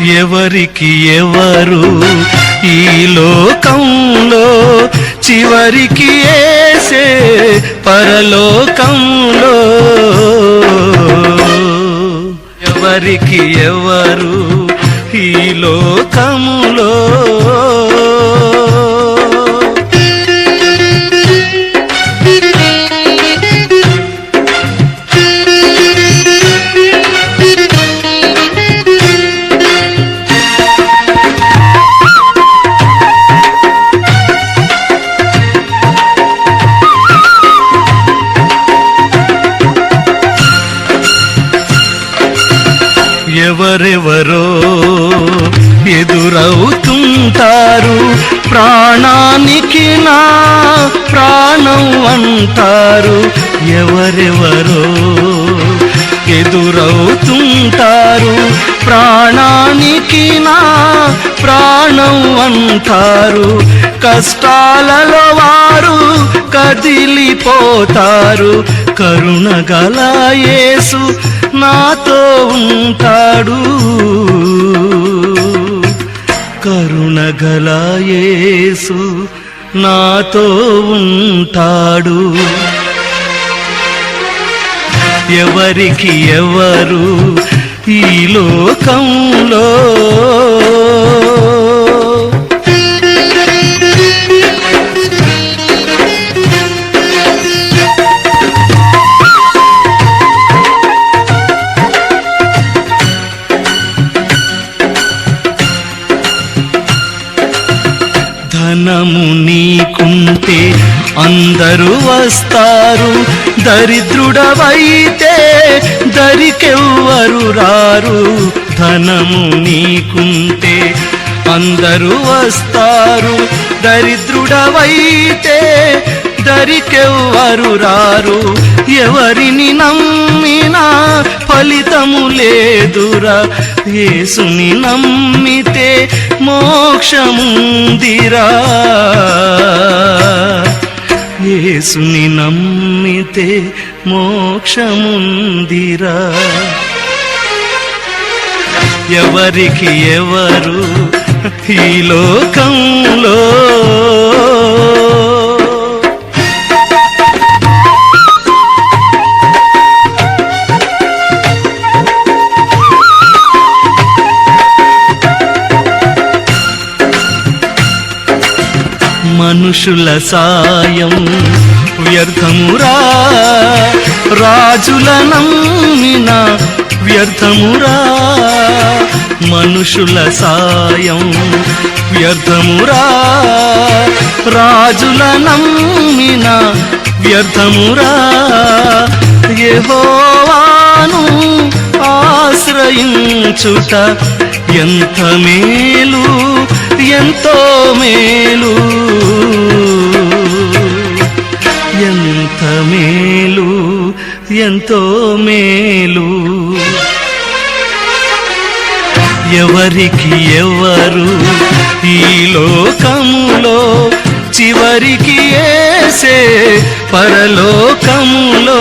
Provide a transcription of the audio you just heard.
ఎవరికి ఎవరు ఈ లోకంలో చివరికి ఏసే పరలోకంలో? ఎవరికి ఎవరు ఈ లోకంలో ఎవరెవరో ఎదురవుతుంటారు ప్రాణానికి నా ప్రాణం అంటారు. ఎవరెవరో ఎదురవుతుంటారు ప్రాణానికి నా ప్రాణం అంటారు. కష్టాలలో వారు కదిలిపోతారు. కరుణగల యేసు నాతో ఉంటాడు. కరుణగల యేసు నాతో ఉంటాడు. ఎవరికి ఎవరు ఈ లోకంలో జ్ఞానము నీకుంటే అందరూ వస్తారు. దరిద్రుడవైతే దరికెవ్వరు రారు. ధనము నీకుంటే అందరూ వస్తారు. దరిద్రుడవైతే దరికెవ్వరు రారు. ఎవరిని నమ్మినా ఫలితము లేదురా. యేసుని నమ్మి మోక్షముందిరా. యేసుని నమ్మితే మోక్షముందిరా. ఎవరికి ఎవరు ఈ లోకంలో మనుషుల సాయం వ్యర్థమురా. రాజుల నమ్మిన వ్యర్థమురా. మనుషుల సాయం వ్యర్థమురా. రాజుల నమ్మిన వ్యర్థమురా. యెహోవాను ఆశ్రయించుట ఎంత మేలు. ఎంతో మేలు. ఎంత మేలు ఎంతో మేలు. ఎవరికి ఎవరు ఈ లోకములో చివరికి ఏసే పరలోకములో?